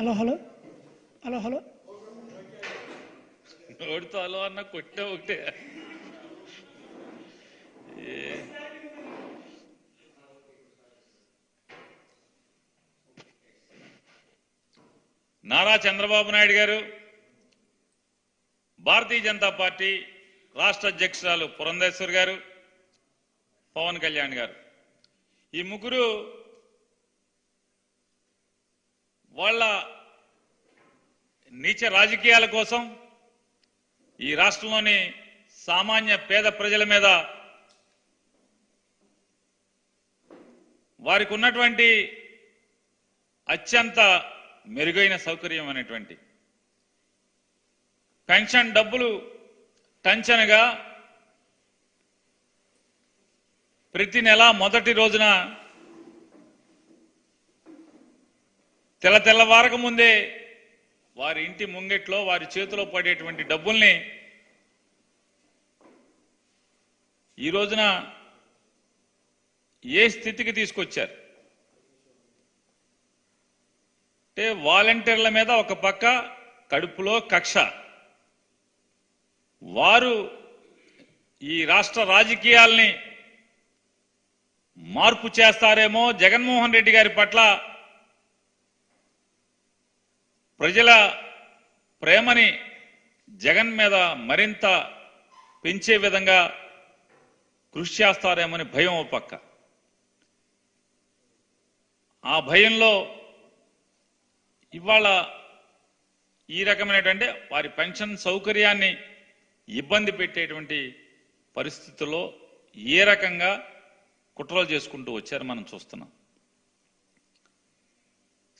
Hello hello. Hello hello. నోడితో hello అన్న కొట్టే ఒకటే. నారా చంద్రబాబు నాయుడు గారు భారతీయ జనతా పార్టీ రాష్ట్ర అధ్యక్షురాలు పురంధేశ్వర్ గారు పవన్ కళ్యాణ్ గారు. ఈ ముగ్గురు వాళ్ళ నీచ రాజకీయాల కోసం ఈ రాష్ట్రంలోని సామాన్య పేద ప్రజల మీద వారికి ఉన్నటువంటి అత్యంత మెరుగైన సౌకర్యం అనేటువంటి పెన్షన్ డబ్బులు టంచనగా ప్రతి నెల మొదటి రోజున తెల్ల తెల్లవారక ముందే వారి ఇంటి ముంగిట్లో వారి చేతిలో పడేటువంటి డబ్బుల్ని ఈ రోజున ఏ స్థితికి తీసుకొచ్చారు? అంటే వాలంటీర్ల మీద ఒక పక్క కడుపులో కక్ష. వారు ఈ రాష్ట్ర రాజకీయాల్ని మార్పు చేస్తారేమో జగన్మోహన్ రెడ్డి గారి పట్ల ప్రజల ప్రేమని జగన్ మీద మరింత పెంచే విధంగా కృషి చేస్తారేమని భయం ఓ పక్క. ఆ భయంలో ఇవాళ ఈ రకమైనటువంటి వారి పెన్షన్ సౌకర్యాన్ని ఇబ్బంది పెట్టేటువంటి పరిస్థితుల్లో ఏ రకంగా కుట్రలు చేసుకుంటూ వచ్చారు మనం చూస్తున్నాం.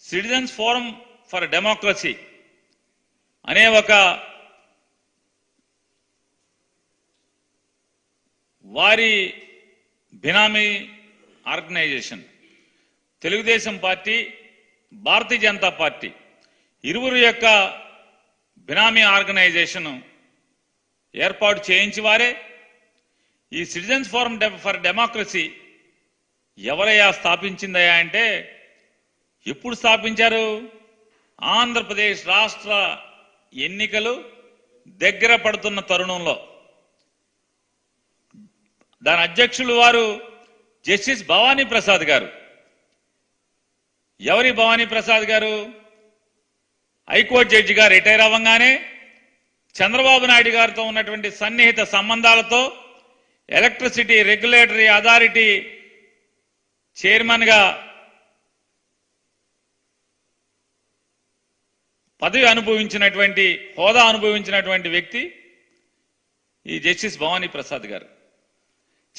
సిటిజన్స్ ఫోరం ఫర్ డెమోక్రసీ అనే ఒక వారి benami organisation. Telugu Desam party Bharatiya Janata party ఇరువురు యొక్క బినామీ ఆర్గనైజేషన్ ఏర్పాటు చేయించి వారే ఈ సిటిజన్స్ ఫోరం ఫర్ డెమోక్రసీ ఎవరయ్యా స్థాపించిందయ్యా అంటే ఎప్పుడు స్థాపించారు? ఆంధ్రప్రదేశ్ రాష్ట్ర ఎన్నికలు దగ్గర పడుతున్న తరుణంలో. దాని అధ్యక్షులు వారు జస్టిస్ భవానీ ప్రసాద్ గారు. ఎవరి భవానీ ప్రసాద్ గారు? హైకోర్టు జడ్జిగా రిటైర్ అవ్వగానే చంద్రబాబు నాయుడు గారితో ఉన్నటువంటి సన్నిహిత సంబంధాలతో ఎలక్ట్రిసిటీ రెగ్యులేటరీ అథారిటీ చైర్మన్ పదవి అనుభవించినటువంటి హోదా అనుభవించినటువంటి వ్యక్తి ఈ జస్టిస్ భవానీ ప్రసాద్ గారు.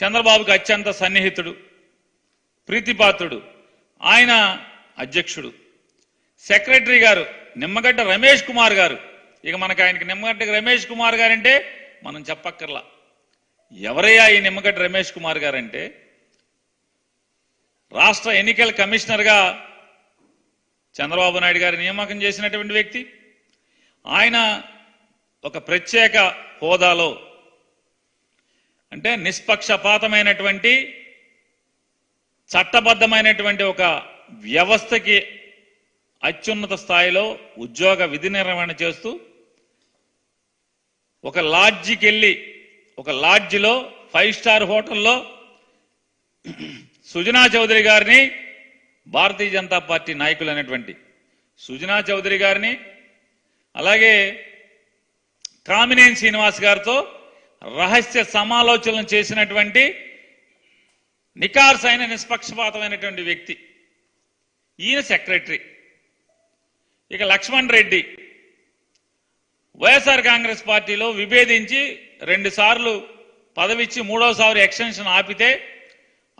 చంద్రబాబుకి అత్యంత సన్నిహితుడు ప్రీతిపాత్రుడు ఆయన అధ్యక్షుడు. సెక్రటరీ గారు నిమ్మగడ్డ రమేష్ కుమార్ గారు. ఇక మనకు ఆయనకి నిమ్మగడ్డ రమేష్ కుమార్ గారంటే మనం చెప్పక్కర్లా. ఎవరయ్యా ఈ నిమ్మగడ్డ రమేష్ కుమార్ గారంటే? రాష్ట్ర ఎన్నికల కమిషనర్గా చంద్రబాబు నాయుడు గారి నియామకం చేసినటువంటి వ్యక్తి. ఆయన ఒక ప్రత్యేక హోదాలో అంటే నిష్పక్షపాతమైనటువంటి చట్టబద్ధమైనటువంటి ఒక వ్యవస్థకి అత్యున్నత స్థాయిలో ఉద్యోగ విధి నిర్వహణ చేస్తూ ఒక లాడ్జికి వెళ్ళి ఒక లాడ్జిలో ఫైవ్ స్టార్ హోటల్లో సుజనా చౌదరి గారిని భారతీయ జనతా పార్టీ నాయకులు అనేటువంటి సుజనా చౌదరి గారిని అలాగే కామినేని శ్రీనివాస్ గారితో రహస్య సమాలోచనలు చేసినటువంటి నికార్స్ అయిన నిష్పక్షపాతమైనటువంటి వ్యక్తి. ఈయన సెక్రటరీ. ఇక లక్ష్మణ్ రెడ్డి వైఎస్ఆర్ కాంగ్రెస్ పార్టీలో విభేదించి రెండు సార్లు పదవిచ్చి మూడోసారి ఎక్స్టెన్షన్ ఆపితే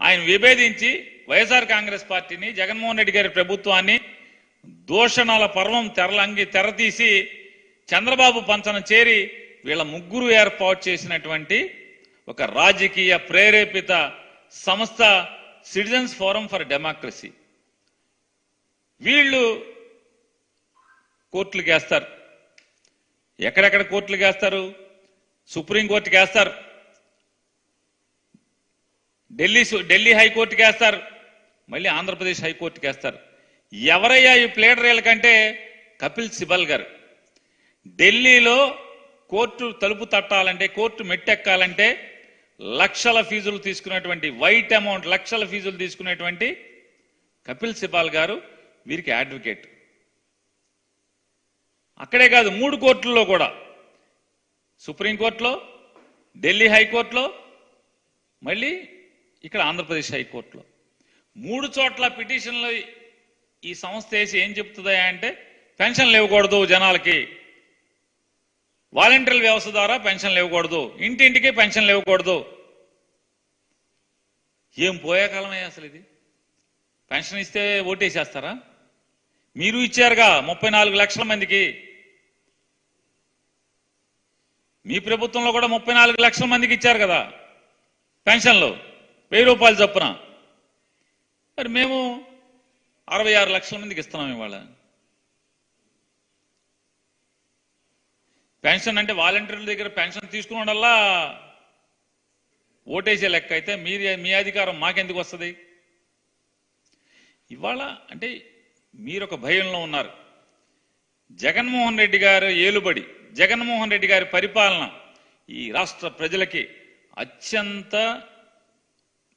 ఆయన విభేదించి వైఎస్ఆర్ కాంగ్రెస్ పార్టీని జగన్మోహన్ రెడ్డి గారి ప్రభుత్వాన్ని దూషణాల పర్వం తెరలంగి తెరతీసి చంద్రబాబు పంచన చేరి వీళ్ళ ముగ్గురు ఏర్పాటు చేసినటువంటి ఒక రాజకీయ ప్రేరేపిత సంస్థ సిటిజన్స్ ఫోరం ఫర్ డెమోక్రసీ. వీళ్ళు కోర్టులు వేస్తారు ఎక్కడెక్కడ కోర్టులు వేస్తారు సుప్రీంకోర్టుకి వేస్తారు ఢిల్లీ ఢిల్లీ హైకోర్టుకి వేస్తారు మళ్ళీ ఆంధ్రప్రదేశ్ హైకోర్టుకి వేస్తారు. ఎవరయ్యా ఈ ప్లేడరీల కంటే? కపిల్ సిబల్ గారు. ఢిల్లీలో కోర్టు తలుపు తట్టాలంటే కోర్టు మెట్టెక్కాలంటే లక్షల ఫీజులు తీసుకునేటువంటి వైట్ అమౌంట్ లక్షల ఫీజులు తీసుకునేటువంటి కపిల్ సిబాల్ గారు వీరికి అడ్వకేట్. అక్కడే కాదు మూడు కోర్టుల్లో కూడా. సుప్రీంకోర్టులో ఢిల్లీ హైకోర్టులో మళ్ళీ ఇక్కడ ఆంధ్రప్రదేశ్ హైకోర్టులో. మూడు చోట్ల పిటిషన్లు ఈ సంస్థ వేసి ఏం చెప్తుందా అంటే పెన్షన్లు ఇవ్వకూడదు జనాలకి. వాలంటీర్ల వ్యవస్థ ద్వారా పెన్షన్లు ఇవ్వకూడదు ఇంటింటికి పెన్షన్లు ఇవ్వకూడదు ఏం పోయే కాలమే అసలు ఇది? పెన్షన్ ఇస్తే ఓటేసేస్తారా? మీరు ఇచ్చారుగా ముప్పై నాలుగు లక్షల మందికి. మీ ప్రభుత్వంలో కూడా ముప్పై నాలుగు లక్షల మందికి ఇచ్చారు కదా పెన్షన్లు. వెయ్యి రూపాయలు చొప్పున. మరి మేము అరవై ఆరు లక్షల మందికి ఇస్తున్నాం ఇవాళ. పెన్షన్ అంటే వాలంటీర్ల దగ్గర పెన్షన్ తీసుకున్నోడల్లా ఓటేసే లెక్క అయితే మీరు మీ అధికారం మాకెందుకు వస్తుంది? ఇవాళ అంటే మీరు ఒక భయంలో ఉన్నారు. జగన్మోహన్ రెడ్డి గారు ఏలుబడి జగన్మోహన్ రెడ్డి గారి పరిపాలన ఈ రాష్ట్ర ప్రజలకి అత్యంత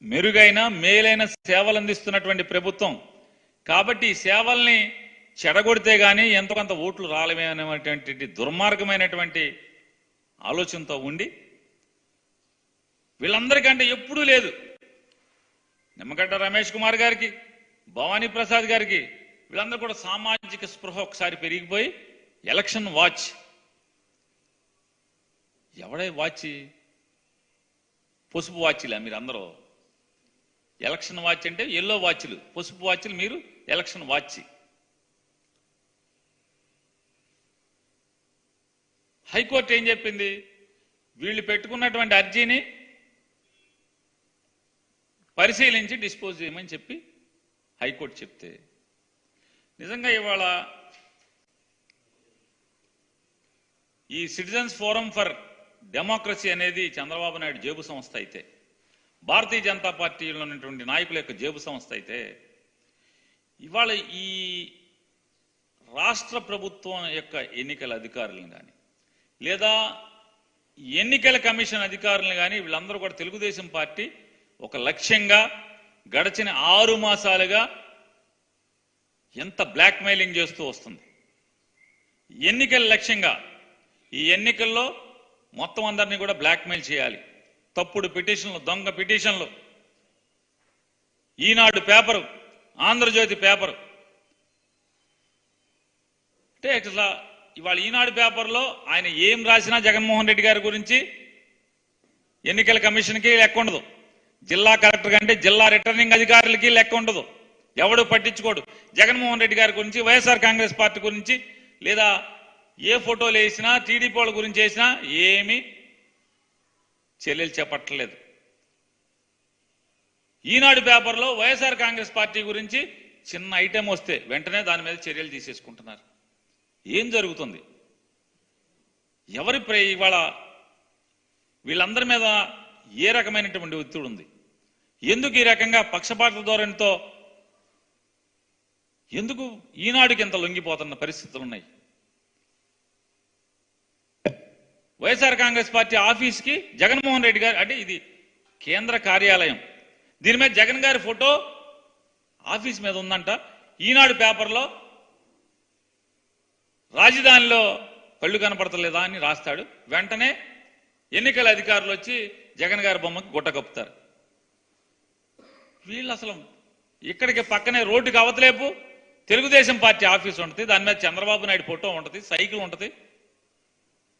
మెరుగైన మేలైన సేవలు అందిస్తున్నటువంటి ప్రభుత్వం. కాబట్టి ఈ సేవల్ని చెడగొడితే కానీ ఎంతో కొంత ఓట్లు రాలమే అనేటువంటి దుర్మార్గమైనటువంటి ఆలోచనతో ఉండి వీళ్ళందరికంటే ఎప్పుడూ లేదు. నిమ్మగడ్డ రమేష్ కుమార్ గారికి భవానీ ప్రసాద్ గారికి వీళ్ళందరూ కూడా సామాజిక స్పృహ ఒకసారి పెరిగిపోయి ఎలక్షన్ వాచ్. ఎవడే వాచ్? పసుపు వాచ్లే మీరు అందరూ ఎలక్షన్ వాచ్ అంటే ఎల్లో వాచ్లు పసుపు వాచ్లు మీరు ఎలక్షన్ వాచ్ హైకోర్టు ఏం చెప్పింది? వీళ్ళు పెట్టుకున్నటువంటి అర్జీని పరిశీలించి డిస్పోజ్ చేయమని చెప్పి హైకోర్టు చెప్తే. నిజంగా ఇవాళ ఈ సిటిజన్స్ ఫోరం ఫర్ డెమోక్రసీ అనేది చంద్రబాబు నాయుడు జేబు సంస్థ అయితే భారతీయ జనతా పార్టీలో ఉన్నటువంటి నాయకుల యొక్క జేబు సంస్థ అయితే ఇవాళ ఈ రాష్ట్ర ప్రభుత్వం యొక్క ఎన్నికల అధికారులను కానీ లేదా ఎన్నికల కమిషన్ అధికారులను కానీ వీళ్ళందరూ కూడా తెలుగుదేశం పార్టీ ఒక లక్ష్యంగా గడిచిన ఆరు మాసాలుగా ఎంత బ్లాక్మెయిలింగ్ చేస్తూ వస్తుంది. ఎన్నికల లక్ష్యంగా ఈ ఎన్నికల్లో మొత్తం అందరినీ కూడా బ్లాక్మెయిల్ చేయాలి. తప్పుడు పిటిషన్లు దొంగ పిటిషన్లు. Eenadu paper Andhra Jyothi paper. అంటే ఇట్లా ఇవాళ ఈనాడు పేపర్లో ఆయన ఏం రాసినా జగన్మోహన్ రెడ్డి గారి గురించి ఎన్నికల కమిషన్కి లెక్క ఉండదు. జిల్లా కలెక్టర్ కంటే జిల్లా రిటర్నింగ్ అధికారులకి లెక్క ఉండదు. ఎవడు పట్టించుకోడు. జగన్మోహన్ రెడ్డి గారి గురించి వైఎస్ఆర్ కాంగ్రెస్ పార్టీ గురించి లేదా ఏ ఫోటోలు వేసినా టీడీపీ వాళ్ళ గురించి వేసినా ఏమీ చర్యలు చేపట్టలేదు. ఈనాడు పేపర్లో వైఎస్ఆర్ కాంగ్రెస్ పార్టీ గురించి చిన్న ఐటెం వస్తే వెంటనే దాని మీద చర్యలు తీసేసుకుంటున్నారు. ఏం జరుగుతుంది? ఎవరి ప్రే ఇవాళ వీళ్ళందరి మీద ఏ రకమైనటువంటి ఒత్తిడి ఉంది? ఎందుకు ఈ రకంగా పక్షపాత ధోరణితో ఎందుకు ఈనాడుకి ఇంత లొంగిపోతున్న పరిస్థితులు ఉన్నాయి? వైఎస్ఆర్ కాంగ్రెస్ పార్టీ ఆఫీస్కి జగన్మోహన్ రెడ్డి గారు అంటే ఇది కేంద్ర కార్యాలయం. దీని మీద జగన్ గారి ఫోటో ఆఫీస్ మీద ఉందంట. ఈనాడు పేపర్లో రాజధానిలో కళ్ళు కనపడతలేదా అని రాస్తాడు. వెంటనే ఎన్నికల అధికారులు వచ్చి జగన్ గారి బొమ్మకి గుట్ట కప్పుతారు. వీళ్ళు అసలు ఇక్కడికి పక్కనే రోడ్డుకి అవతలేపు. తెలుగుదేశం పార్టీ ఆఫీస్ ఉంటుంది దాని మీద చంద్రబాబు నాయుడు ఫోటో ఉంటుంది సైకిల్ ఉంటుంది.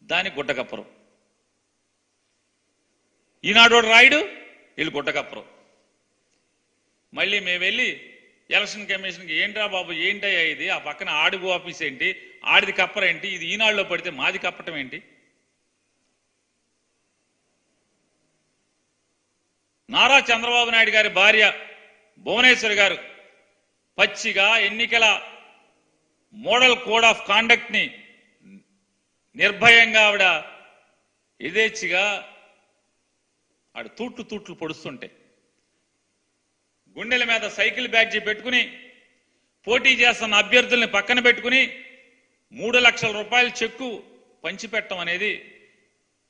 దాని గుడ్డకప్పరు. ఈనాడు రాయుడు వీళ్ళు గుడ్డకప్పరు. మళ్ళీ మేము వెళ్ళి ఎలక్షన్ కమిషన్కి ఏంట్రా బాబు ఏంటయ్యా ఇది? ఆ పక్కన ఆడిగో ఆఫీస్ ఏంటి? ఆడిది కప్పరేంటి ఇది ఈనాడులో పడితే మాది కప్పటం ఏంటి? నారా చంద్రబాబు నాయుడు గారి భార్య భువనేశ్వర్ గారు పచ్చిగా ఎన్నికల మోడల్ కోడ్ ఆఫ్ కాండక్ట్ని నిర్భయంగా ఆవిడ యథేచ్ఛగా ఆవిడ తూట్లు తూట్లు పొడుస్తుంటే గుండెల మీద సైకిల్ బ్యాగ్జీ పెట్టుకుని పోటీ చేస్తున్న అభ్యర్థుల్ని పక్కన పెట్టుకుని మూడు లక్షల రూపాయల చెక్కు పంచిపెట్టడం అనేది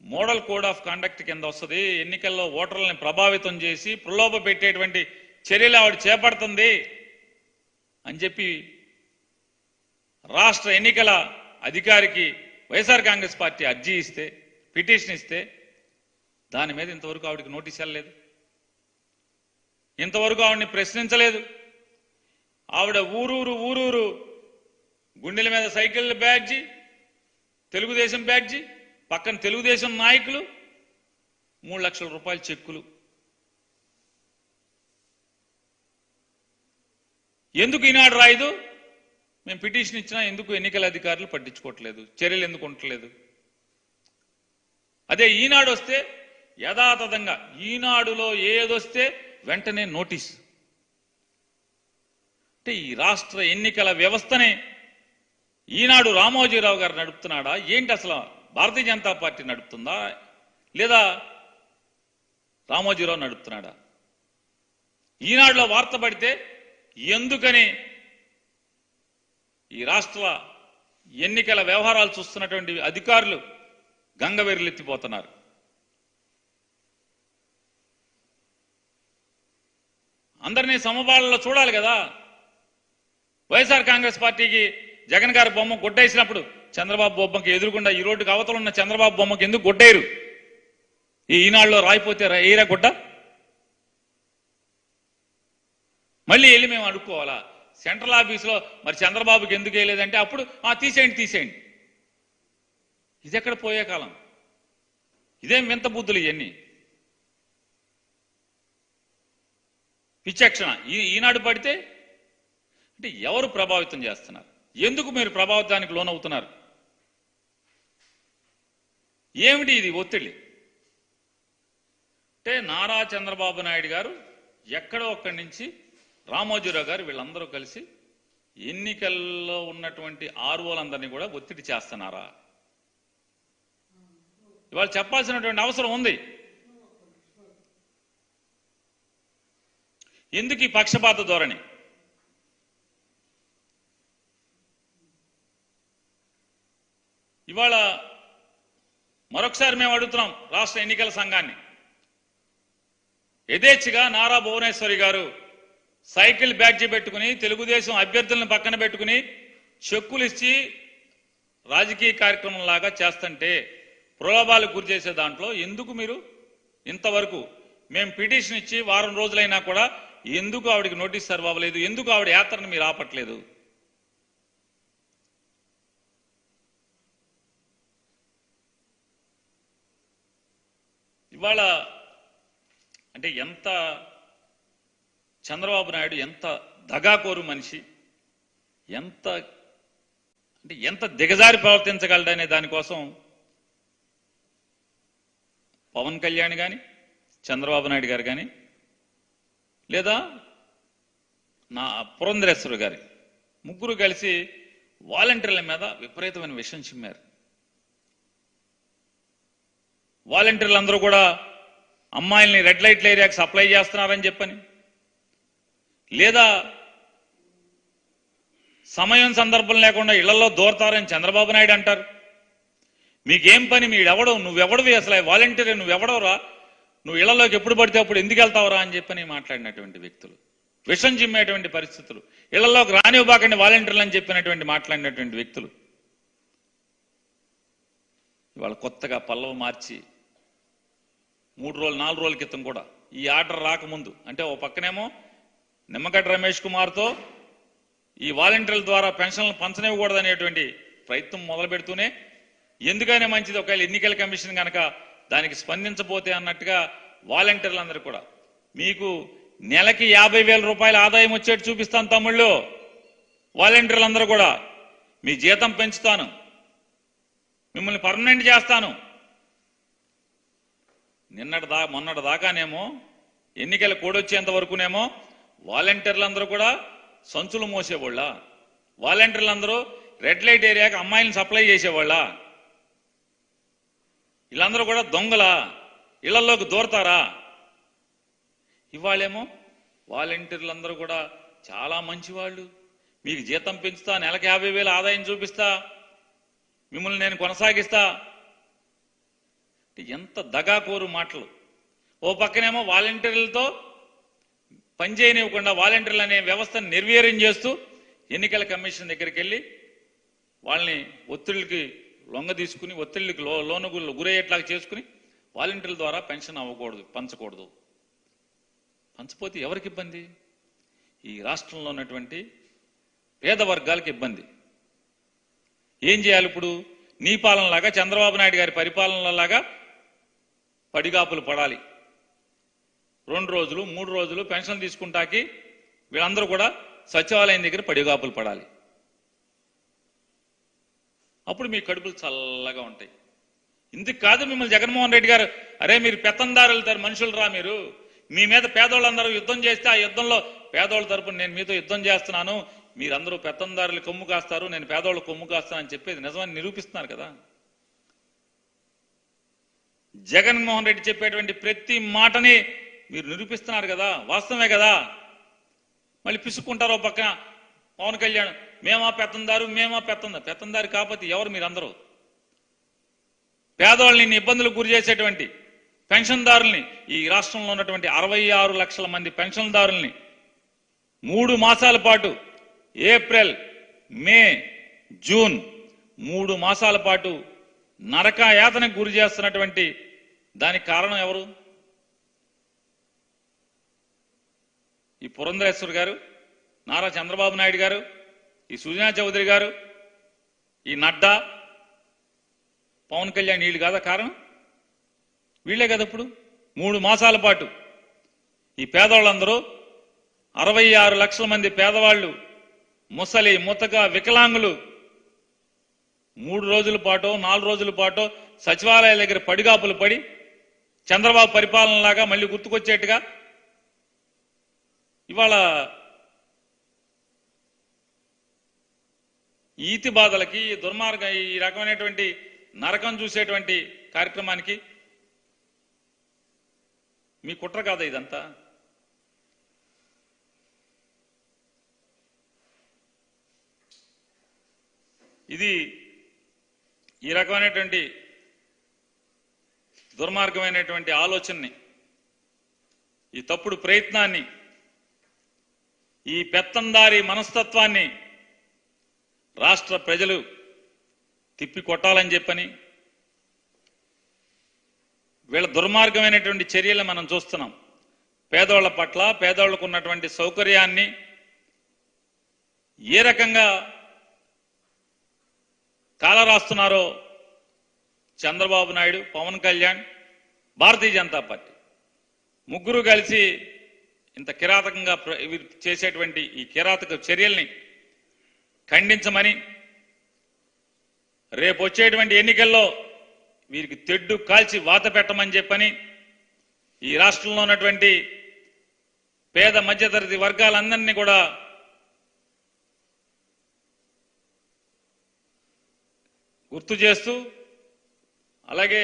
మోడల్ కోడ్ ఆఫ్ కండక్ట్ కింద వస్తుంది. ఎన్నికల్లో ఓటర్లని ప్రభావితం చేసి ప్రలోభ పెట్టేటువంటి చర్యలు ఆవిడ చేపడుతుంది అని చెప్పి రాష్ట్ర ఎన్నికల అధికారికి వైఎస్ఆర్ కాంగ్రెస్ పార్టీ అర్జీ ఇస్తే పిటిషన్ ఇస్తే దాని మీద ఇంతవరకు ఆవిడకి నోటీస్ వెళ్ళలేదు. ఇంతవరకు ఆవిడని ప్రశ్నించలేదు. ఆవిడ ఊరూరు ఊరూరు గుండెల మీద సైకిల్ బ్యాడ్జి తెలుగుదేశం బ్యాడ్జి పక్కన తెలుగుదేశం నాయకులు మూడు లక్షల రూపాయల చెక్కులు. ఎందుకు ఈనాడు రాయదు? మేము పిటిషన్ ఇచ్చినా ఎందుకు ఎన్నికల అధికారులు పట్టించుకోవట్లేదు? చర్యలు ఎందుకు ఉండట్లేదు? అదే ఈనాడు వస్తే యథాతథంగా ఈనాడులో ఏదొస్తే వెంటనే నోటీస్. అంటే ఈ రాష్ట్ర ఎన్నికల వ్యవస్థనే ఈనాడు రామోజీరావు గారు నడుపుతున్నాడా? ఏంటి అసలు భారతీయ జనతా పార్టీ నడుపుతుందా? లేదా రామోజీరావు నడుపుతున్నాడా? ఈనాడులో వార్త పడితే ఎందుకని ఈ రాష్ట్ర ఎన్నికల వ్యవహారాలు చూస్తున్నటువంటి అధికారులు గంగవెర్రెలెత్తిపోతున్నారు అందరినీ సమబాళ్ళలో చూడాలి కదా. వైఎస్ఆర్ కాంగ్రెస్ పార్టీకి జగన్ గారి బొమ్మ గుడ్డేసినప్పుడు చంద్రబాబు బొమ్మకి ఎదురుకుండా ఈ రోడ్డుకి అవతల ఉన్న చంద్రబాబు బొమ్మకి ఎందుకు గుడ్డేరు ఈ ఈనాడులో రాయిపోతే రా- ఏరా గుడ్డ మళ్ళీ వెళ్ళి మేము అడుక్కోవాలా? సెంట్రల్ ఆఫీసులో మరి చంద్రబాబుకి ఎందుకు వేయలేదంటే అప్పుడు ఆ తీసేయండి తీసేయండి. ఇది ఎక్కడ పోయే కాలం? ఇదేం వింత బుద్ధులు ఇవన్నీ విచక్షణ. ఈ ఈనాడు పడితే అంటే ఎవరు ప్రభావితం చేస్తున్నారు? ఎందుకు మీరు ప్రభావితానికి లోనవుతున్నారు? ఏమిటి ఇది ఒత్తిడి? అంటే నారా చంద్రబాబు నాయుడు గారు ఎక్కడో ఒక్కడి నుంచి రామోజీరావు గారు వీళ్ళందరూ కలిసి ఎన్నికల్లో ఉన్నటువంటి ఆర్వోలందరినీ కూడా ఒత్తిడి చేస్తున్నారా? ఇవాళ చెప్పాల్సినటువంటి అవసరం ఉంది. ఎందుకు ఈ పక్షపాత ధోరణి? ఇవాళ మరొకసారి మేము అడుగుతున్నాం రాష్ట్ర ఎన్నికల సంఘాన్ని. యథేచ్ఛగా నారా భువనేశ్వరి గారు సైకిల్ బ్యాడ్జీ పెట్టుకుని తెలుగుదేశం అభ్యర్థులను పక్కన పెట్టుకుని చెక్కులు ఇచ్చి రాజకీయ కార్యక్రమం లాగా చేస్తుంటే ప్రలోభాలకు గురి చేసే దాంట్లో ఎందుకు మీరు ఇంతవరకు? మేము పిటిషన్ ఇచ్చి వారం రోజులైనా కూడా ఎందుకు ఆవిడకి నోటీస్ సర్వ్ అవ్వలేదు ఎందుకు ఆవిడ యాత్రను మీరు ఆపట్లేదు? ఇవాళ అంటే ఎంత చంద్రబాబు నాయుడు ఎంత దగాకోరు మనిషి ఎంత అంటే ఎంత దిగజారి ప్రవర్తించగలడనే దానికోసం పవన్ కళ్యాణ్ కానీ చంద్రబాబు నాయుడు గారు కానీ లేదా నా పురంధరేశ్వరు గారి ముగ్గురు కలిసి వాలంటీర్ల మీద విపరీతమైన విషయం చిమ్మారు. వాలంటీర్లు అందరూ కూడా అమ్మాయిల్ని రెడ్ లైట్ల ఏరియాకి సప్లై చేస్తున్నారని చెప్పని లేదా సమయం సందర్భం లేకుండా ఇళ్ళలో దోరతారని చంద్రబాబు నాయుడు అంటారు. మీకేం పని? మీడెవడో నువ్వెవడవి అసలు? వాలంటీర్ నువ్వెవడవరా నువ్వు ఇళ్ళలోకి ఎప్పుడు పడితే అప్పుడు ఎందుకు వెళ్తావురా అని చెప్పని మాట్లాడినటువంటి వ్యక్తులు. విషం చిమ్మేటువంటి పరిస్థితులు. ఇళ్ళలోకి రానివ్వబాకండి వాలంటీర్లు అని చెప్పినటువంటి మాట్లాడినటువంటి వ్యక్తులు. ఇవాళ కొత్తగా పల్లవ మార్చి మూడు రోజులు నాలుగు రోజుల క్రితం కూడా ఈ ఆర్డర్ రాకముందు అంటే ఓ పక్కనేమో నిమ్మగడ్డ రమేష్ కుమార్తో ఈ వాలంటీర్ల ద్వారా పెన్షన్లు పంచనివ్వకూడదనేటువంటి ప్రయత్నం మొదలు పెడుతూనే ఎందుకైనా మంచిది ఒకవేళ ఎన్నికల కమిషన్ కనుక దానికి స్పందించబోతే అన్నట్టుగా వాలంటీర్లందరూ కూడా మీకు నెలకి యాభై వేల రూపాయల ఆదాయం వచ్చేట్టు చూపిస్తాను తమ్ముళ్ళు. వాలంటీర్లందరూ కూడా మీ జీతం పెంచుతాను మిమ్మల్ని పర్మనెంట్ చేస్తాను. నిన్నటి దా మొన్నటి దాకానేమో ఎన్నికల కూడొచ్చేంత వరకునేమో వాలంటీర్లందరూ కూడా సంచులు మోసేవాళ్ళ. వాలంటీర్లందరూ రెడ్ లైట్ ఏరియాకి అమ్మాయిలను సప్లై చేసేవాళ్ళ. వీళ్ళందరూ కూడా దొంగలా. ఇళ్ళలోకి దూరతారా? ఇవాళేమో వాలంటీర్లందరూ కూడా చాలా మంచివాళ్ళు. మీకు జీతం పెంచుతా నెలకు యాభై వేలు ఆదాయం చూపిస్తా మిమ్మల్ని నేను కొనసాగిస్తా. ఎంత దగాకోరు మాటలు. ఓ పక్కనేమో వాలంటీర్లతో పనిచేయనివ్వకుండా వాలంటీర్లు అనే వ్యవస్థను నిర్వీర్యం చేస్తూ ఎన్నికల కమిషన్ దగ్గరికి వెళ్ళి వాళ్ళని ఒత్తిళ్ళకి లొంగ తీసుకుని ఒత్తిళ్ళకి లో లోనుగు గురయ్యేట్లాగా చేసుకుని వాలంటీర్ల ద్వారా పెన్షన్ అవ్వకూడదు పంచకూడదు. పంచపోతే ఎవరికి ఇబ్బంది? ఈ రాష్ట్రంలో ఉన్నటువంటి పేద వర్గాలకు ఇబ్బంది. ఏం చేయాలి ఇప్పుడు? నీ పాలనలాగా చంద్రబాబు నాయుడు గారి పరిపాలనలాగా పడిగాపులు పడాలి. రెండు రోజులు మూడు రోజులు పెన్షన్ తీసుకుంటాకి వీళ్ళందరూ కూడా సచివాలయం దగ్గర పడిగాపులు పడాలి. అప్పుడు మీ కడుపులు చల్లగా ఉంటాయి. ఇందుకు కాదు మిమ్మల్ని జగన్మోహన్ రెడ్డి గారు అరే మీరు పెత్తందారులు తర మనుషులు రా మీరు? మీ మీద పేదోళ్ళందరూ యుద్ధం చేస్తే ఆ యుద్ధంలో పేదోళ్ళ తరపున నేను మీతో యుద్ధం చేస్తున్నాను. మీరందరూ పెత్తందారులు కొమ్ము కాస్తారు నేను పేదోళ్ళు కొమ్ము కాస్తానని చెప్పేది నిజమని నిరూపిస్తున్నారు కదా. జగన్మోహన్ రెడ్డి చెప్పేటువంటి ప్రతి మాటని మీరు నిరూపిస్తున్నారు కదా వాస్తవమే కదా? మళ్ళీ పిసుక్కుంటారో పక్కన పవన్ కళ్యాణ్ మేమా పెత్తందారు మేమా పెత్తందారు పెత్తందారు కాకపోతే ఎవరు మీరందరూ? పేదవాళ్ళని ఇబ్బందులకు గురి చేసేటువంటి పెన్షన్దారుల్ని ఈ రాష్ట్రంలో ఉన్నటువంటి అరవై ఆరు లక్షల మంది పెన్షన్దారుల్ని మూడు మాసాల పాటు ఏప్రిల్ మే జూన్ మూడు మాసాల పాటు నరక యాతనకు గురి చేస్తున్నటువంటి దానికి కారణం ఎవరు? ఈ పురంధరేశ్వర్ గారు నారా చంద్రబాబు నాయుడు గారు ఈ సుజనా చౌదరి గారు ఈ నడ్డా పవన్ కళ్యాణ్ వీళ్ళు కాదా కారణం? వీళ్ళే కదా ఇప్పుడు? మూడు మాసాల పాటు ఈ పేదవాళ్ళందరూ అరవై ఆరు లక్షల మంది పేదవాళ్ళు ముసలి ముతక వికలాంగులు మూడు రోజుల పాటు నాలుగు రోజుల పాటు సచివాలయాల దగ్గర పడిగాపులు పడి చంద్రబాబు పరిపాలనలాగా మళ్ళీ గుర్తుకొచ్చేట్టుగా ఇవాళ ఈతి బాధలకి దుర్మార్గం దుర్మార్గ ఈ రకమైనటువంటి నరకం చూసేటువంటి కార్యక్రమానికి మీ కుట్ర కాదా ఇదంతా? ఇది ఈ రకమైనటువంటి దుర్మార్గమైనటువంటి ఆలోచనని ఈ తప్పుడు ప్రయత్నాన్ని ఈ పెత్తందారి మనస్తత్వాన్ని రాష్ట్ర ప్రజలు తిప్పి కొట్టాలని చెప్పని వీళ్ళ దుర్మార్గమైనటువంటి చర్యలు మనం చూస్తున్నాం. పేదోళ్ళ పట్ల పేదోళ్ళకు ఉన్నటువంటి సౌకర్యాన్ని ఏ రకంగా కాలరాస్తున్నారో చంద్రబాబు నాయుడు పవన్ కళ్యాణ్ భారతీయ జనతా పార్టీ ముగ్గురు కలిసి ఇంత కిరాతకంగా ప్ర- వీరు చేసేటువంటి ఈ కిరాతక చర్యల్ని ఖండించమని రేపు వచ్చేటువంటి ఎన్నికల్లో వీరికి తెడ్డు కాల్చి వాత పెట్టమని చెప్పని ఈ రాష్ట్రంలో ఉన్నటువంటి పేద మధ్యతరగతి వర్గాలందరినీ కూడా గుర్తు చేస్తూ అలాగే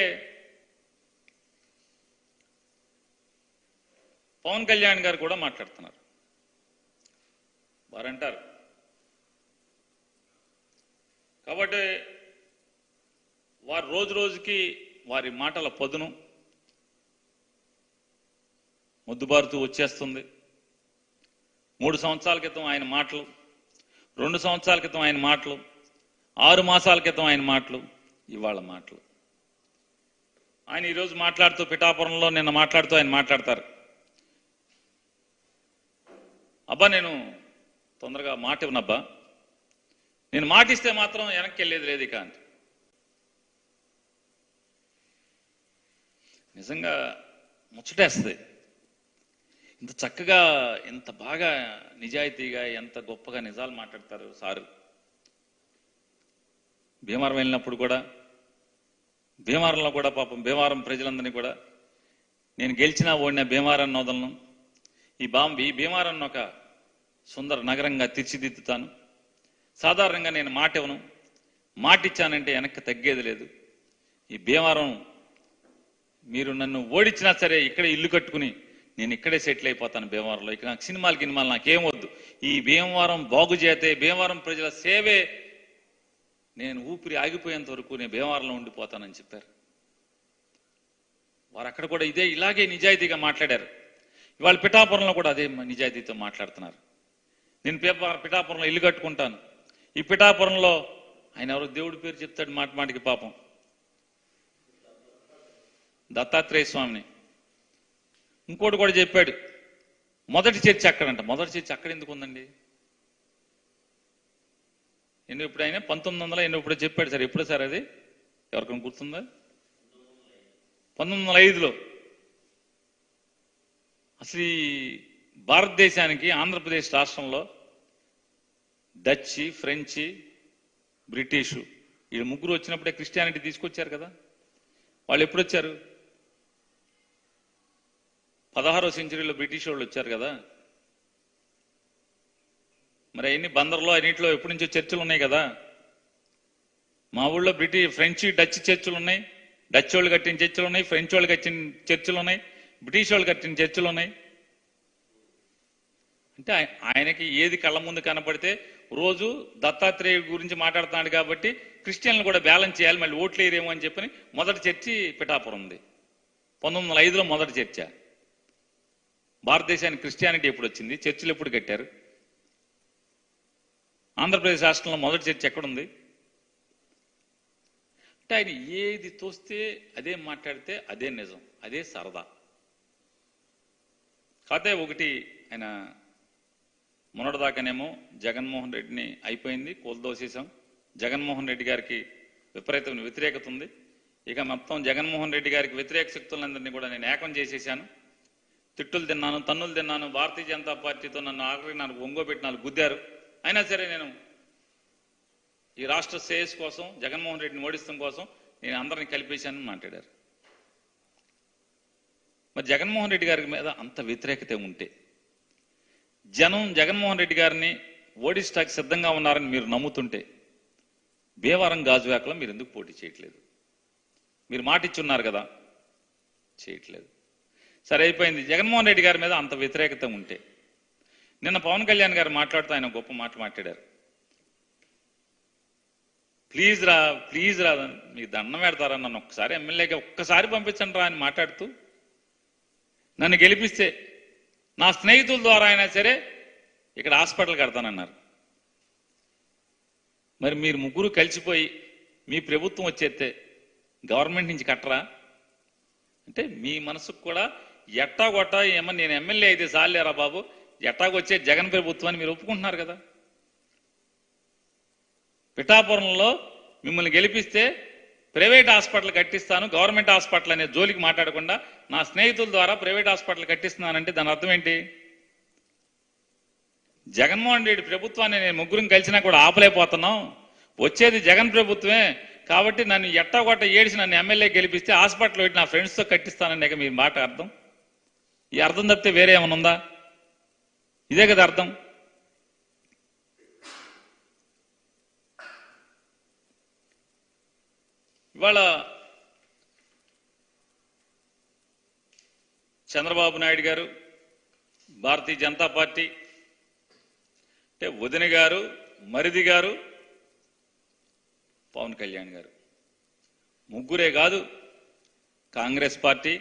పవన్ కళ్యాణ్ గారు కూడా మాట్లాడుతున్నారు. వారంటారు. కాబట్టి వారు రోజు రోజుకి వారి మాటల పదును ముద్దుబారుతూ వచ్చేస్తుంది. మూడు సంవత్సరాల క్రితం ఆయన మాటలు రెండు సంవత్సరాల క్రితం ఆయన మాటలు ఆరు మాసాల క్రితం ఆయన మాటలు ఇవాళ మాటలు. ఆయన ఈరోజు మాట్లాడుతూ పిఠాపురంలో నిన్న మాట్లాడుతూ ఆయన మాట్లాడతారు. అబ్బా నేను తొందరగా మాట ఇవ్వనబ్బా. నేను మాటిస్తే మాత్రం వెనక్కి వెళ్ళేది లేదు ఇక అంటే నిజంగా ముచ్చటేస్తుంది. ఇంత చక్కగా ఇంత బాగా నిజాయితీగా ఎంత గొప్పగా నిజాలు మాట్లాడతారు సారు. భీమవరం వెళ్ళినప్పుడు కూడా భీమవరంలో కూడా పాపం భీమవరం ప్రజలందరినీ కూడా నేను గెలిచినా ఓడిన భీమవరం నోదలను ఈ బాం భీమారాన్ని ఒక సుందర నగరంగా తీర్చిదిద్దుతాను. సాధారణంగా నేను మాట ఇవ్వను మాటిచ్చానంటే వెనక్కి తగ్గేది లేదు. ఈ భీమవరం మీరు నన్ను ఓడించినా సరే ఇక్కడే ఇల్లు కట్టుకుని నేను ఇక్కడే సెటిల్ అయిపోతాను భీమవరంలో. ఇక్కడ నాకు సినిమాలు గినిమాలు నాకేం వద్దు. ఈ భీమవరం బాగు చేతే భీమవరం ప్రజల సేవే నేను ఊపిరి ఆగిపోయేంత వరకు నేను భీమవరంలో ఉండిపోతానని చెప్పారు. వారు అక్కడ కూడా ఇదే ఇలాగే నిజాయితీగా మాట్లాడారు. ఇవాళ పిఠాపురంలో కూడా అదే నిజాయితీతో మాట్లాడుతున్నారు. నేను పేపర్ పిఠాపురంలో ఇల్లు కట్టుకుంటాను. ఈ పిఠాపురంలో ఆయన ఎవరో దేవుడి పేరు చెప్తాడు మాట మాటికి పాపం. దత్తాత్రేయ స్వామిని. ఇంకోటి కూడా చెప్పాడు. మొదటి చర్చ అక్కడంట. మొదటి చర్చ అక్కడ ఎందుకు ఉందండి? ఎన్నో ఇప్పుడు ఆయన పంతొమ్మిది వందల ఎన్నో ఇప్పుడు చెప్పాడు సార్. ఎప్పుడు సార్ అది? ఎవరికైనా గుర్తుందా? పంతొమ్మిది వందల ఐదులో. అసలు భారతదేశానికి ఆంధ్రప్రదేశ్ రాష్ట్రంలో డచ్చి ఫ్రెంచి బ్రిటిషు వీళ్ళు ముగ్గురు వచ్చినప్పుడే క్రిస్టియానిటీ తీసుకొచ్చారు కదా. వాళ్ళు ఎప్పుడు వచ్చారు? పదహారో సెంచరీలో బ్రిటిష్ వాళ్ళు వచ్చారు కదా. మరి అన్ని బందర్లో అన్నింటిలో ఎప్పటి నుంచో చర్చలు ఉన్నాయి కదా. మా ఊళ్ళో బ్రిటిష్ ఫ్రెంచ్ డచ్ చర్చలు ఉన్నాయి. డచ్ వాళ్ళు కట్టిన చర్చలు ఉన్నాయి ఫ్రెంచ్ వాళ్ళు కట్టిన చర్చలు ఉన్నాయి బ్రిటిష్ వాళ్ళు కట్టిన చర్చలు ఉన్నాయి. అంటే ఆయనకి ఏది కళ్ళ ముందు కనపడితే రోజు దత్తాత్రేయ గురించి మాట్లాడుతున్నాడు కాబట్టి క్రిస్టియన్లు కూడా బ్యాలెన్స్ చేయాలి మళ్ళీ ఓట్లు వేయరేమో అని చెప్పని మొదటి చర్చి పిఠాపురం ఉంది. పంతొమ్మిది వందల ఐదులో మొదటి చర్చ. భారతదేశానికి క్రిస్టియానిటీ ఎప్పుడు వచ్చింది? చర్చిలు ఎప్పుడు కట్టారు? ఆంధ్రప్రదేశ్ రాష్ట్రంలో మొదటి చర్చ ఎక్కడుంది? అంటే ఆయన ఏది తోస్తే అదే మాట్లాడితే అదే నిజం అదే సరదా. కాకపోతే ఒకటి ఆయన మొన్నటిదాకానేమో జగన్మోహన్ రెడ్డిని అయిపోయింది కోల్దోసేసాం జగన్మోహన్ రెడ్డి గారికి విపరీతమైన వ్యతిరేకత ఉంది. ఇక మొత్తం జగన్మోహన్ రెడ్డి గారికి వ్యతిరేక శక్తులందరినీ కూడా నేను ఏకం చేసేసాను తిట్టులు తిన్నాను తన్నులు తిన్నాను భారతీయ జనతా పార్టీతో నన్ను ఆఖరి నాకు ఒంగోబెట్టి నాకు గుద్దారు. అయినా సరే నేను ఈ రాష్ట్ర శ్రేయస్ కోసం జగన్మోహన్ రెడ్డిని ఓడిస్తాం కోసం నేను అందరిని కలిపేశానని మాట్లాడారు. మరి జగన్మోహన్ రెడ్డి గారి మీద అంత వ్యతిరేకత ఉంటే జనం జగన్మోహన్ రెడ్డి గారిని ఓడిస్తాకి సిద్ధంగా ఉన్నారని మీరు నమ్ముతుంటే భీమవరం గాజువాకలో మీరు ఎందుకు పోటీ చేయట్లేదు? మీరు మాట ఇచ్చున్నారు కదా? చేయట్లేదు. సరే అయిపోయింది. జగన్మోహన్ రెడ్డి గారి మీద అంత వ్యతిరేకత ఉంటే నిన్న పవన్ కళ్యాణ్ గారు మాట్లాడుతూ ఆయన గొప్ప మాట మాట్లాడారు. ప్లీజ్ రా ప్లీజ్ రా మీకు దండం పెడతారా? నన్ను ఒక్కసారి ఎమ్మెల్యేగా ఒక్కసారి పంపించండి రా అని మాట్లాడుతూ నన్ను గెలిపిస్తే నా స్నేహితుల ద్వారా అయినా సరే ఇక్కడ హాస్పిటల్ కడతానన్నారు. మరి మీరు ముగ్గురు కలిసిపోయి మీ ప్రభుత్వం వచ్చేస్తే గవర్నమెంట్ నుంచి కట్టరా? అంటే మీ మనసుకు కూడా ఎట్టా కొట్ట ఏమన్నా నేను ఎమ్మెల్యే అయితే చాలేరా బాబు? ఎట్టాకొచ్చే జగన్ ప్రభుత్వాన్ని మీరు ఒప్పుకుంటున్నారు కదా. పిఠాపురంలో మిమ్మల్ని గెలిపిస్తే ప్రైవేట్ హాస్పిటల్ కట్టిస్తాను గవర్నమెంట్ హాస్పిటల్ అనే జోలికి మాట్లాడకుండా నా స్నేహితుల ద్వారా ప్రైవేట్ హాస్పిటల్ కట్టిస్తున్నానంటే దాని అర్థం ఏంటి? జగన్మోహన్ రెడ్డి ప్రభుత్వాన్ని నేను ముగ్గురం కలిసినా కూడా ఆపలేకపోతున్నాం. వచ్చేది జగన్ ప్రభుత్వమే కాబట్టి నన్ను ఎట్టగొట్ట ఏడిసి నన్ను ఎమ్మెల్యే గెలిపిస్తే హాస్పిటల్ పెట్టి నా ఫ్రెండ్స్తో కట్టిస్తాననే మీ మాట అర్థం? ఈ అర్థం తప్పితే వేరే ఏమైనా ఉందా? ఇదే కదా అర్థం. ఇవాళ చంద్రబాబు నాయుడు గారు భారతీయ జనతా పార్టీ అంటే వదిన గారు మరిది గారు పవన్ కళ్యాణ్ గారు. ముగ్గురే కాదు కాంగ్రెస్ పార్టీ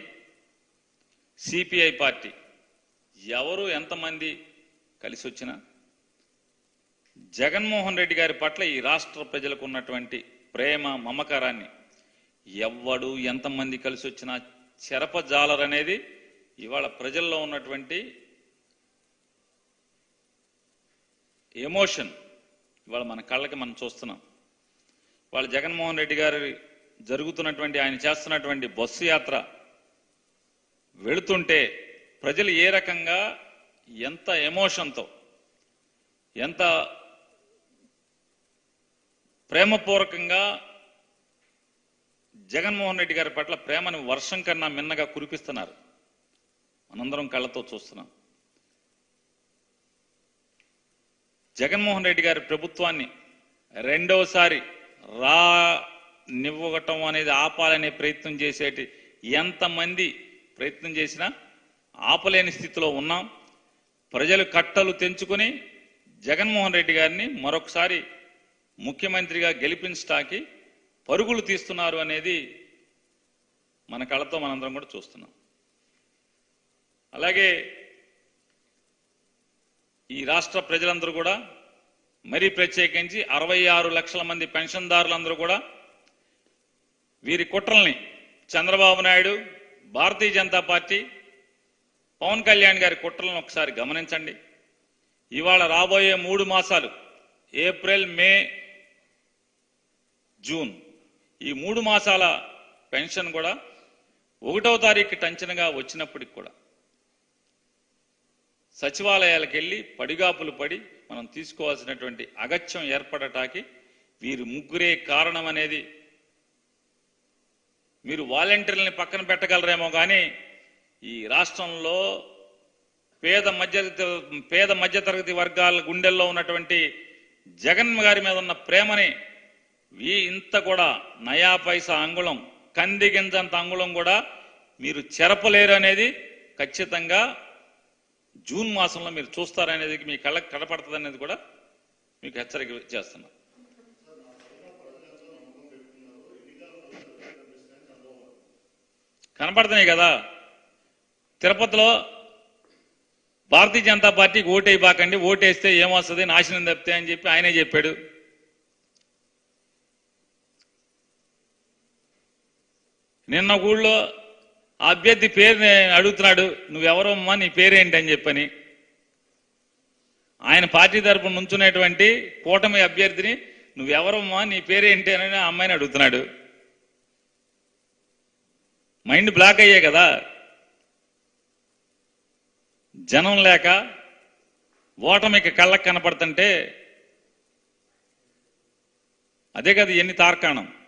సిపిఐ పార్టీ. ఎవరు ఎంతమంది కలిసి వచ్చినా జగన్మోహన్ రెడ్డి గారి పట్ల ఈ రాష్ట్ర ప్రజలకు ఉన్నటువంటి ప్రేమ మమకారాన్ని ఎవ్వడు ఎంతమంది కలిసి వచ్చినా చెరపజాలరనేది ఇవాళ ప్రజల్లో ఉన్నటువంటి ఎమోషన్. ఇవాళ మన కళ్ళకి మనం చూస్తున్నాం. వాళ్ళ జగన్మోహన్ రెడ్డి గారి జరుగుతున్నటువంటి ఆయన చేస్తున్నటువంటి బస్సు యాత్ర వెళుతుంటే ప్రజలు ఏ రకంగా ఎంత ఎమోషన్తో ఎంత ప్రేమపూర్వకంగా జగన్మోహన్ రెడ్డి గారి పట్ల ప్రేమను వర్షం కన్నా మిన్నగా కురిపిస్తున్నారు. మనందరం కళ్ళతో చూస్తున్నాం. జగన్మోహన్ రెడ్డి గారి ప్రభుత్వాన్ని రెండవసారి రా నివ్వటం అనేది ఆపాలనే ప్రయత్నం చేసేటి ఎంతమంది ప్రయత్నం చేసినా ఆపలేని స్థితిలో ఉన్నాం. ప్రజలు కట్టలు తెంచుకొని జగన్మోహన్ రెడ్డి గారిని మరొకసారి ముఖ్యమంత్రిగా గెలిపించటానికి పరుగులు తీస్తున్నారు అనేది మన కళతో మనందరం కూడా చూస్తున్నాం. అలాగే ఈ రాష్ట్ర ప్రజలందరూ కూడా మరీ ప్రత్యేకించి అరవై ఆరు లక్షల మంది పెన్షన్దారులందరూ కూడా వీరి కుట్రల్ని చంద్రబాబు నాయుడు భారతీయ జనతా పార్టీ పవన్ కళ్యాణ్ గారి కుట్రలను ఒకసారి గమనించండి. ఇవాళ రాబోయే మూడు మాసాలు ఏప్రిల్ మే జూన్ ఈ మూడు మాసాల పెన్షన్ కూడా ఒకటవ తారీఖు టంచనగా వచ్చినప్పటికి కూడా సచివాలయాలకు వెళ్ళి పడిగాపులు పడి మనం తీసుకోవాల్సినటువంటి అగత్యం ఏర్పడటానికి వీరు ముగ్గురే కారణం అనేది మీరు వాలంటీర్లని పక్కన పెట్టగలరేమో కానీ ఈ రాష్ట్రంలో పేద మధ్య పేద మధ్యతరగతి వర్గాల గుండెల్లో ఉన్నటువంటి జగన్ గారి మీద ఉన్న ప్రేమని ఈ ఇంత కూడా నయా పైస అంగుళం కంది గింజంత అంగుళం కూడా మీరు చెరపలేరు అనేది ఖచ్చితంగా జూన్ మాసంలో మీరు చూస్తారనేది మీ కళ్ళకి కనపడుతుంది అనేది కూడా మీకు హెచ్చరిక చేస్తున్నా. కనపడుతున్నాయి కదా? తిరుపతిలో భారతీయ జనతా పార్టీకి ఓటేయబాకండి ఓటేస్తే ఏమొస్తుంది నాశనం తప్పితే అని చెప్పి ఆయనే చెప్పాడు. నిన్న ఊళ్ళో ఆ అభ్యర్థి పేరు అడుగుతున్నాడు నువ్వెవరమ్మా నీ పేరేంటి? అని చెప్పని. ఆయన పార్టీ తరపున నుంచునేటువంటి కూటమి అభ్యర్థిని నువ్వెవరమ్మా నీ పేరేంటి? అని ఆ అమ్మాయిని అడుగుతున్నాడు. మైండ్ బ్లాక్ అయ్యే కదా. జనం లేక ఓటమికి కళ్ళకు కనపడుతుంటే అదే కదా ఎన్ని తార్కాణం.